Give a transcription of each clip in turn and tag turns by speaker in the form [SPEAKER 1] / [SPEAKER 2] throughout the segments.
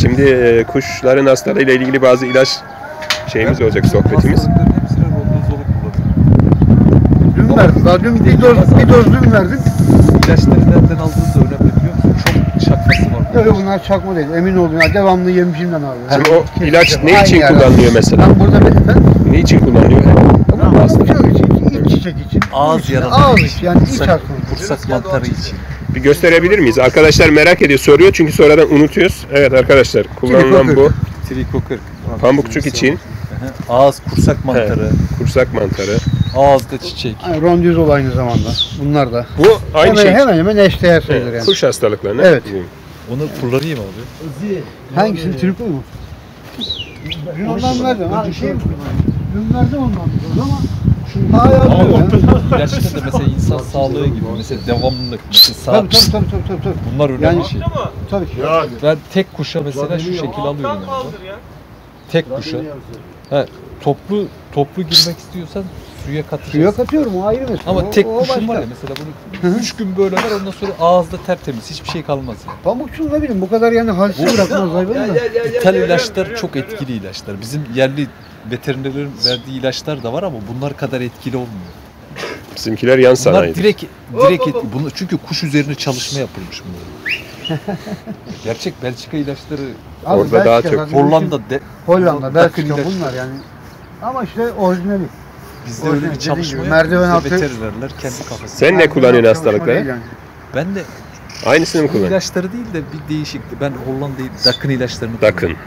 [SPEAKER 1] Şimdi e, kuşların hastalığıyla ilgili bazı ilaç şeyimiz olacak sohbetimiz.
[SPEAKER 2] Dün verdim. Daha dün bir doz, bir doz dün verdim.
[SPEAKER 3] İlaçları nereden aldığın da önemli biliyor musun? Çok şakası var.
[SPEAKER 2] Öyle bunlar çakma değil. Emin olun ya devamlı yemişimden abi.
[SPEAKER 1] Şimdi o
[SPEAKER 2] Kesinlikle.
[SPEAKER 1] ilaç ne
[SPEAKER 2] Aynı
[SPEAKER 1] için
[SPEAKER 2] yerden.
[SPEAKER 1] kullanılıyor mesela?
[SPEAKER 2] Ben burada ben, ben
[SPEAKER 1] Ne için kullanılıyor?
[SPEAKER 2] ama hastalık için, iç çiçek için.
[SPEAKER 3] Ağız yaraları
[SPEAKER 2] Ağız
[SPEAKER 3] için,
[SPEAKER 2] yani iç hastalığı.
[SPEAKER 3] Kursak mantarı için.
[SPEAKER 1] Bir gösterebilir miyiz? Arkadaşlar merak ediyor, soruyor çünkü sonradan unutuyoruz. Evet arkadaşlar, kullanılan bu
[SPEAKER 3] Triko 40.
[SPEAKER 1] pamukçuk için.
[SPEAKER 3] Ağız kursak mantarı,
[SPEAKER 1] kursak mantarı.
[SPEAKER 3] ağızda çiçek.
[SPEAKER 2] Yani rondizol aynı zamanda. Bunlar da.
[SPEAKER 1] Bu aynı
[SPEAKER 2] hemen,
[SPEAKER 1] şey.
[SPEAKER 2] hemen hemen eşdeğer sayılır
[SPEAKER 1] Evet,
[SPEAKER 2] yani.
[SPEAKER 1] Kuş hastalıklarına.
[SPEAKER 2] Evet.
[SPEAKER 3] Onu kullanayım abi.
[SPEAKER 2] Hangisini? Tripol mu? Dün ondan verdim. Şey verdim ondan bir ama hala
[SPEAKER 3] Ama
[SPEAKER 2] alıyor ya.
[SPEAKER 3] ilaçta da mesela insan sağlığı gibi mesela devamlılık, mesela
[SPEAKER 2] Tabii
[SPEAKER 3] saat.
[SPEAKER 2] tabii tabii tabii tabii. tabii.
[SPEAKER 3] Bunlar önemli
[SPEAKER 2] Yani-
[SPEAKER 3] şey.
[SPEAKER 2] Tabii ki.
[SPEAKER 3] Ben tek kuşa mesela şu şekil alıyorum. abi. Tek kuşa. He, toplu toplu girmek istiyorsan suya katacağız.
[SPEAKER 2] Suya katıyorum o ayrı mesele.
[SPEAKER 3] Ama
[SPEAKER 2] O-
[SPEAKER 3] tek
[SPEAKER 2] o
[SPEAKER 3] kuşun
[SPEAKER 2] başka.
[SPEAKER 3] var ya mesela bunu 3 gün böyle ver ondan sonra ağızda tertemiz hiçbir şey kalmaz yani.
[SPEAKER 2] Pamukçul ne bileyim bu kadar yani halsiz bırakmaz hayvanı da.
[SPEAKER 3] İthal ilaçlar çok etkili ilaçlar. Bizim yerli veterinerlerin verdiği ilaçlar da var ama bunlar kadar etkili olmuyor.
[SPEAKER 1] Bizimkiler yan
[SPEAKER 3] Bunlar
[SPEAKER 1] sanayi.
[SPEAKER 3] direkt direkt etki. Bunu çünkü kuş üzerine çalışma yapılmış bunlar. Gerçek Belçika ilaçları
[SPEAKER 2] Abi
[SPEAKER 1] Orada daha
[SPEAKER 2] Belçika
[SPEAKER 1] çok
[SPEAKER 2] zaten
[SPEAKER 3] Hollanda de,
[SPEAKER 2] Hollanda, Belçika bunlar yani. Ama işte orijinali.
[SPEAKER 3] bizde öyle bir çalışma
[SPEAKER 2] gibi,
[SPEAKER 3] yok.
[SPEAKER 2] merdiven altı-
[SPEAKER 3] veterinerler kendi kafasında.
[SPEAKER 1] Sen ne kullanıyorsun hastalıklara?
[SPEAKER 2] yani.
[SPEAKER 3] Ben de
[SPEAKER 1] Aynısını mı kullanıyorsun?
[SPEAKER 3] ilaçları değil de bir değişikti. Ben Hollanda'yı Dakın ilaçlarını
[SPEAKER 1] Dakın.
[SPEAKER 3] kullanıyorum.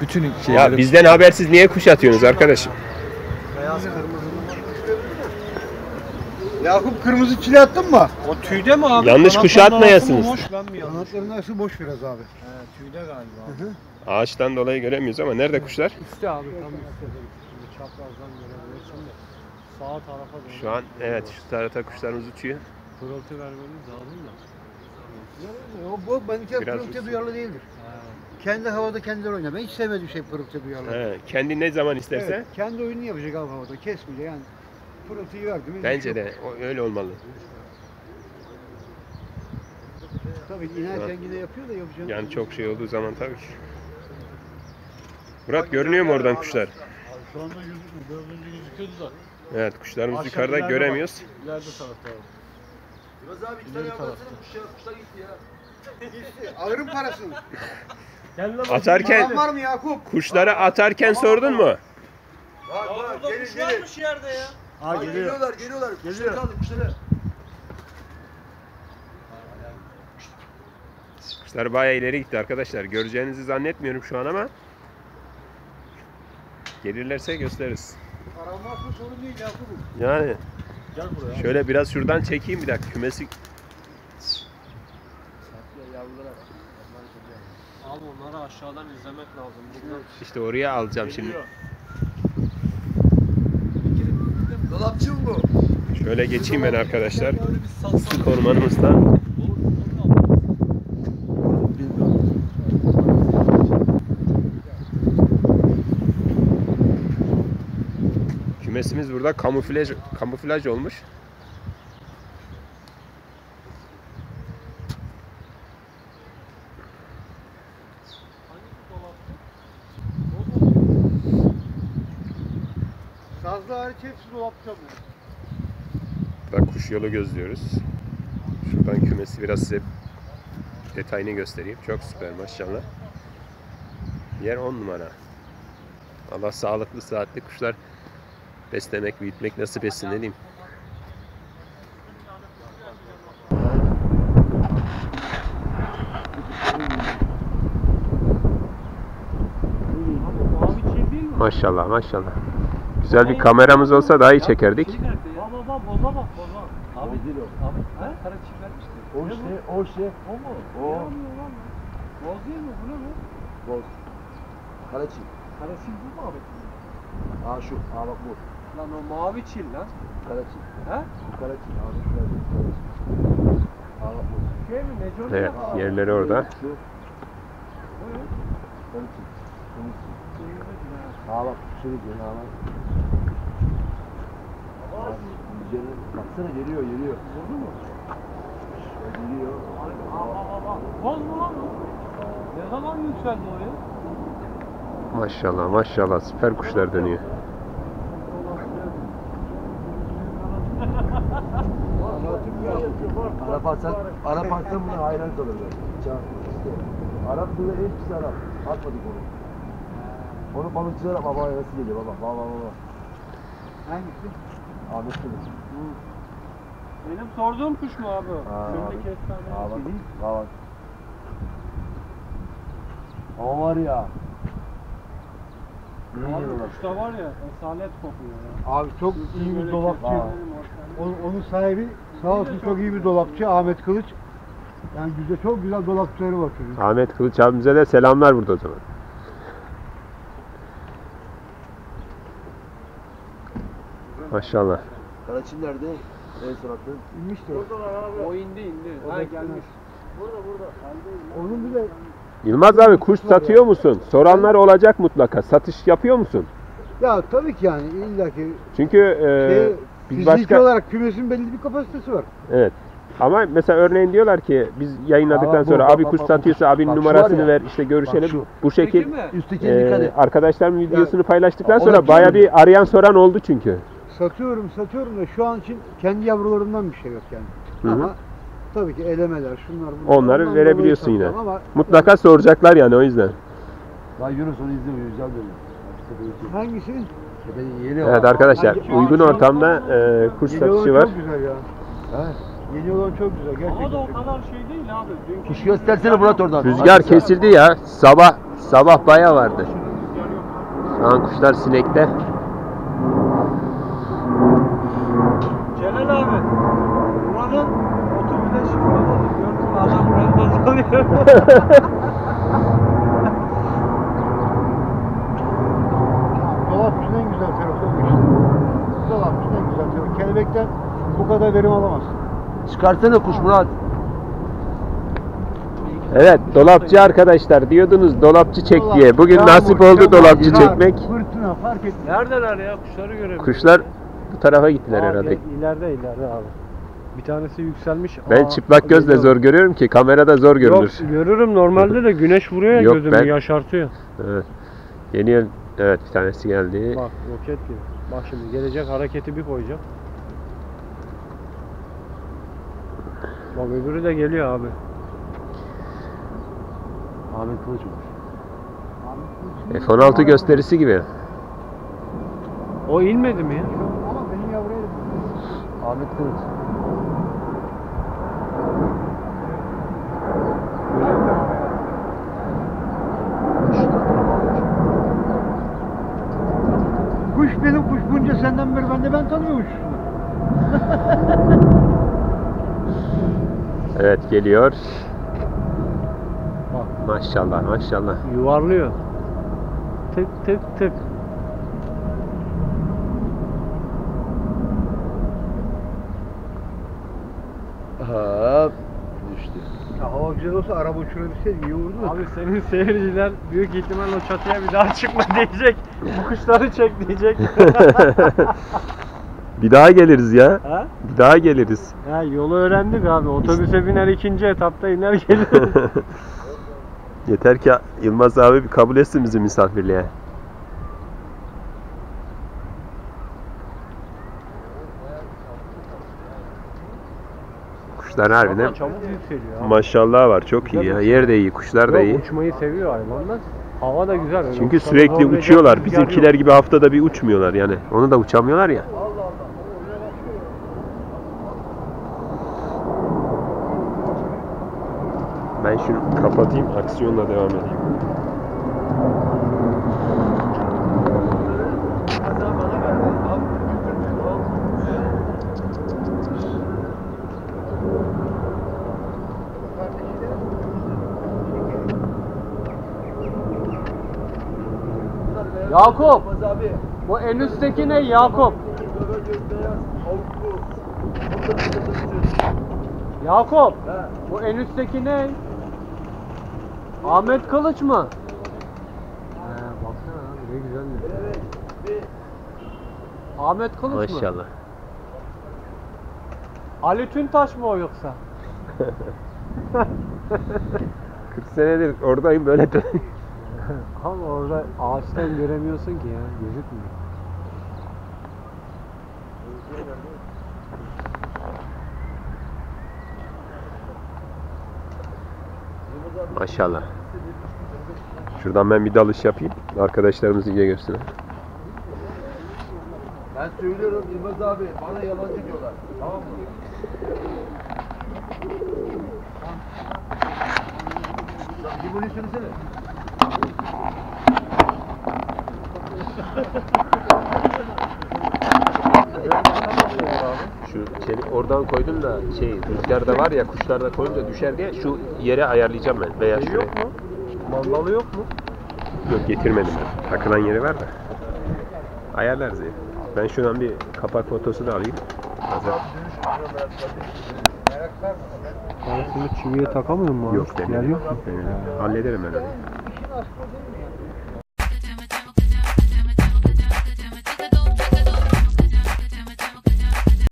[SPEAKER 3] Bütün
[SPEAKER 1] Ya
[SPEAKER 3] şeyleri
[SPEAKER 1] bizden habersiz niye kuş atıyorsunuz arkadaşım?
[SPEAKER 2] Yakup kırmızı çile attın mı?
[SPEAKER 4] O tüyde mi abi?
[SPEAKER 1] Yanlış kuşu
[SPEAKER 4] Kanatların
[SPEAKER 1] atmayasınız.
[SPEAKER 4] arası mı Boş ben mi yanlış?
[SPEAKER 2] Kanatların arası boş biraz abi.
[SPEAKER 4] He, tüyde galiba.
[SPEAKER 1] Ağaçtan dolayı göremiyoruz ama nerede kuşlar?
[SPEAKER 4] Üstte abi tam üstte. Çaprazdan görebilirsin de. Sağ tarafa doğru.
[SPEAKER 1] Şu an evet şu tarafta kuşlarımız uçuyor.
[SPEAKER 4] Pırıltı vermeniz lazım da.
[SPEAKER 2] O bu benimki pırıltıya duyarlı değildir. Kendi havada kendileri oynar. Ben hiç sevmediğim şey pırıltıya duyarlı.
[SPEAKER 1] He, kendi ne zaman isterse
[SPEAKER 2] Evet, kendi oyununu yapacak abi havada. Kesmeyecek yani. Pırıltıyı verdi mi?
[SPEAKER 1] bence de o- öyle olmalı.
[SPEAKER 2] Tabii inerken yine yapıyor da yapacağım.
[SPEAKER 1] Yani çok şey olduğu zaman tabii ki. Murat görünüyor mu oradan kuşlar?
[SPEAKER 4] Şu anda gözükmüyor. Dördüncü gözüküyordu da.
[SPEAKER 1] Evet kuşlarımız
[SPEAKER 4] Aşağı
[SPEAKER 1] yukarıda
[SPEAKER 4] ileride
[SPEAKER 1] göremiyoruz.
[SPEAKER 4] İleride tarafta abi. İleri tarafta.
[SPEAKER 2] Alırım parasını.
[SPEAKER 1] Atarken
[SPEAKER 2] var mı Yakup?
[SPEAKER 1] kuşları atarken sordun mu?
[SPEAKER 4] Var var. Kuş varmış yerde ya. Ha geliyor.
[SPEAKER 2] Geliyorlar, geliyorlar.
[SPEAKER 4] Geliyor.
[SPEAKER 1] Kuşlar bayağı ileri gitti arkadaşlar. Göreceğinizi zannetmiyorum şu an ama gelirlerse gösteririz.
[SPEAKER 2] Varsa sorun değil Yakup'um.
[SPEAKER 1] Yani
[SPEAKER 4] Gel buraya.
[SPEAKER 1] şöyle biraz şuradan çekeyim bir dakika. Kümesi
[SPEAKER 4] Al onları aşağıdan izlemek lazım. Buradan
[SPEAKER 1] işte oraya alacağım şimdi.
[SPEAKER 4] geliyor.
[SPEAKER 2] Dolapçı bu.
[SPEAKER 1] Şöyle geçeyim ben arkadaşlar. Ormanımızdan. Kümesimiz burada kamuflaj kamuflaj olmuş.
[SPEAKER 2] Sazlı hariç hepsi dolapçı bu.
[SPEAKER 1] Burada kuş yolu gözlüyoruz. Şuradan kümesi biraz size detayını göstereyim. Çok süper maşallah. Yer 10 numara. Allah sağlıklı saatli kuşlar beslemek, büyütmek nasip etsin ne diyeyim. Maşallah maşallah. Güzel bir kameramız olsa daha iyi çekerdik.
[SPEAKER 4] Baba baba boza bak boza.
[SPEAKER 3] Abi değil o. Abi he? Kara vermişti.
[SPEAKER 4] O şey o şey. O mu? O. Ne bu? Boz değil mi? Bu ne bu?
[SPEAKER 5] Boz. Karaçi.
[SPEAKER 4] Karasil bu mu abi?
[SPEAKER 5] Aa şu. Aa bak bu.
[SPEAKER 4] Lan o mavi çil lan.
[SPEAKER 5] Karaçi.
[SPEAKER 4] He?
[SPEAKER 5] Karaçi. Aa bak şurada. Karaçi. Aa bak bu.
[SPEAKER 4] Şey mi? Neconi
[SPEAKER 1] Evet
[SPEAKER 4] mi?
[SPEAKER 1] yerleri orada.
[SPEAKER 5] Şu. Karaçi. Aa bak şu gidiyor. Aa bak. Aa, Geliyor. Baksana geliyor geliyor.
[SPEAKER 4] Vurdu mu?
[SPEAKER 5] Geliyor.
[SPEAKER 4] Boz mu lan bu? Ne zaman yükseldi oraya?
[SPEAKER 1] Maşallah maşallah süper kuşlar dönüyor.
[SPEAKER 5] Arap atsan, Arap atsan buna hayran kalırlar. Arap böyle hepsi Arap. Atmadık onu. Onu balıkçılara baba arası geliyor baba. Baba baba.
[SPEAKER 2] Hangisi?
[SPEAKER 5] Ahmet Kılıç.
[SPEAKER 4] Benim sorduğum kuş mu abi? Şimdi
[SPEAKER 5] abi.
[SPEAKER 4] kestane.
[SPEAKER 5] Aa bak. Aa bak. O var ya. Ne
[SPEAKER 4] Abi
[SPEAKER 5] yiyorlar?
[SPEAKER 4] kuşta var ya esalet kokuyor ya.
[SPEAKER 2] Abi çok iyi bir dolapçı. Onun, onun sahibi sağ olsun çok iyi bir dolapçı Ahmet Kılıç. Yani güzel çok güzel dolapçıları var çocuğun.
[SPEAKER 1] Ahmet Kılıç abimize de selamlar burada o zaman. Maşallah.
[SPEAKER 5] Karaçin nerede? En son attın.
[SPEAKER 2] İnmiştir.
[SPEAKER 4] O indi indi.
[SPEAKER 2] O
[SPEAKER 4] Ha gelmiş.
[SPEAKER 2] Onun bir de
[SPEAKER 1] Yılmaz abi kuş satıyor musun? Soranlar olacak mutlaka. Satış yapıyor musun?
[SPEAKER 2] ya tabii ki yani illaki
[SPEAKER 1] Çünkü e,
[SPEAKER 2] şey,
[SPEAKER 1] biz
[SPEAKER 2] fiziki
[SPEAKER 1] başka
[SPEAKER 2] olarak kümesin belli bir kapasitesi var.
[SPEAKER 1] evet. Ama mesela örneğin diyorlar ki biz yayınladıktan
[SPEAKER 5] Aa, bu,
[SPEAKER 1] sonra abi
[SPEAKER 5] bak,
[SPEAKER 1] kuş
[SPEAKER 5] bak,
[SPEAKER 1] satıyorsa abinin
[SPEAKER 5] bak,
[SPEAKER 1] numarasını ver işte görüşelim.
[SPEAKER 5] Bak şu.
[SPEAKER 1] Bu şekil e,
[SPEAKER 5] dikkat et.
[SPEAKER 1] arkadaşlarım videosunu paylaştıktan
[SPEAKER 2] o da
[SPEAKER 1] sonra baya bir arayan soran oldu çünkü.
[SPEAKER 2] Satıyorum satıyorum da şu an için kendi yavrularımdan bir şey yok yani.
[SPEAKER 1] Hı hı.
[SPEAKER 2] Ama tabii ki elemeler şunlar bunlar.
[SPEAKER 1] Onları
[SPEAKER 2] ondan
[SPEAKER 1] verebiliyorsun yine.
[SPEAKER 2] Ama
[SPEAKER 1] Mutlaka soracaklar yani o yüzden.
[SPEAKER 5] Lan Yunus onu izlemiyor. Güzel dönüyor. İşte böyle şey.
[SPEAKER 2] hangisi?
[SPEAKER 5] Tepede yeni
[SPEAKER 1] Evet arkadaşlar
[SPEAKER 2] Hangi-
[SPEAKER 1] uygun ortamda e, kuş
[SPEAKER 2] Yeni
[SPEAKER 1] satışı
[SPEAKER 2] olan
[SPEAKER 1] var.
[SPEAKER 2] çok güzel ya.
[SPEAKER 5] Ha?
[SPEAKER 2] Yeni olan çok güzel gerçekten.
[SPEAKER 4] Ama da o kadar şey değil abi. Dünkü
[SPEAKER 5] Kuş göstersene Murat oradan.
[SPEAKER 1] Rüzgar kesildi ya. Sabah sabah baya vardı. Şu an kuşlar sinekte.
[SPEAKER 4] Adam buranın.
[SPEAKER 2] Dolapçının en güzel tarafı o işte. Dolapçının en güzel tarafı. Kelebekten bu kadar verim alamazsın.
[SPEAKER 5] Çıkarsana kuş Murat.
[SPEAKER 1] Evet dolapçı arkadaşlar diyordunuz dolapçı çek diye. Bugün
[SPEAKER 2] yağmur,
[SPEAKER 1] nasip oldu
[SPEAKER 2] yağmur,
[SPEAKER 1] dolapçı
[SPEAKER 2] kar,
[SPEAKER 1] çekmek.
[SPEAKER 2] Fırtına fark etmez.
[SPEAKER 4] Neredeler ya? Kuşları göremiyorum.
[SPEAKER 1] Kuşlar bu tarafa gittiler
[SPEAKER 4] Aa,
[SPEAKER 1] herhalde.
[SPEAKER 4] ileride ileride abi. Bir tanesi yükselmiş.
[SPEAKER 1] Ben
[SPEAKER 4] Aa,
[SPEAKER 1] çıplak gözle
[SPEAKER 4] geliyor.
[SPEAKER 1] zor görüyorum ki kamerada zor görünür.
[SPEAKER 4] Yok görürüm normalde de güneş vuruyor ya
[SPEAKER 1] Yok,
[SPEAKER 4] gözümü
[SPEAKER 1] ben-
[SPEAKER 4] yaşartıyor.
[SPEAKER 1] Evet. Yeni evet bir tanesi geldi.
[SPEAKER 4] Bak roket gibi. Bak şimdi gelecek hareketi bir koyacak. Bak öbürü de geliyor abi.
[SPEAKER 5] Ahmet Kılıç mı?
[SPEAKER 1] F-16 gösterisi gibi.
[SPEAKER 4] O inmedi mi ya?
[SPEAKER 2] Ama benim yavruya da
[SPEAKER 5] Ahmet Kılıç.
[SPEAKER 2] Kuş benim kuş bunca senden beri ben de ben tanıyormuş.
[SPEAKER 1] Evet geliyor.
[SPEAKER 4] Bak.
[SPEAKER 1] Maşallah maşallah.
[SPEAKER 4] Yuvarlıyor. Tık tık tık.
[SPEAKER 5] Hop. Düştü.
[SPEAKER 2] Ya hava güzel olsa araba uçurabilseydi iyi olurdu.
[SPEAKER 4] Abi senin seyirciler büyük ihtimal o çatıya bir daha çıkma diyecek. Bu kuşları çek diyecek.
[SPEAKER 1] bir daha geliriz ya.
[SPEAKER 4] ha?
[SPEAKER 1] Bir daha geliriz.
[SPEAKER 4] Ya yolu öğrendik abi. Otobüse biner ikinci etapta iner gelir.
[SPEAKER 1] Yeter ki Yılmaz abi bir kabul etsin bizi misafirliğe. Kuşlar harbiden
[SPEAKER 4] çabuk yükseliyor abi.
[SPEAKER 1] maşallah var. Çok iyi ya. Yer de iyi, kuşlar da
[SPEAKER 4] Yok,
[SPEAKER 1] iyi.
[SPEAKER 4] uçmayı seviyor hayvanlar. Hava da güzel. öyle
[SPEAKER 1] Çünkü sürekli uçuyorlar.
[SPEAKER 4] rüzgar
[SPEAKER 1] Bizimkiler
[SPEAKER 4] yok.
[SPEAKER 1] gibi haftada bir uçmuyorlar yani. Onu da uçamıyorlar ya. Ben şunu kapatayım, aksiyonla devam edeyim.
[SPEAKER 4] Yakup. Bu en üstteki ne Yakup? Yakup. Bu en üstteki ne? Ahmet Kılıç mı? He baksana abi ne güzel. Ahmet Kılıç mı?
[SPEAKER 1] Maşallah.
[SPEAKER 4] Ali Tüntaş mı o yoksa?
[SPEAKER 1] 40 senedir oradayım böyle dön.
[SPEAKER 4] Abi orada ağaçtan göremiyorsun ki ya. Gözükmüyor.
[SPEAKER 1] Maşallah. Şuradan ben bir dalış yapayım. Arkadaşlarımız iyice görsünler.
[SPEAKER 5] Ben söylüyorum Yılmaz abi bana yalancı diyorlar. Tamam mı? Bir bunu söylesene.
[SPEAKER 1] Şu çelik oradan koydum da şey rüzgarda var ya kuşlarda koyunca düşer diye şu yere ayarlayacağım ben veya şuraya.
[SPEAKER 4] Yok mu? Mandalı yok mu?
[SPEAKER 1] Yok getirmedim ben. Takılan yeri var da. Ayarlarız ya. Ben şuradan bir kapak fotosu da alayım. Hazır.
[SPEAKER 4] Ben şunu çiviye takamıyor mu?
[SPEAKER 1] Yok
[SPEAKER 4] Yer yok mu?
[SPEAKER 1] Ee, Hallederim ben onu.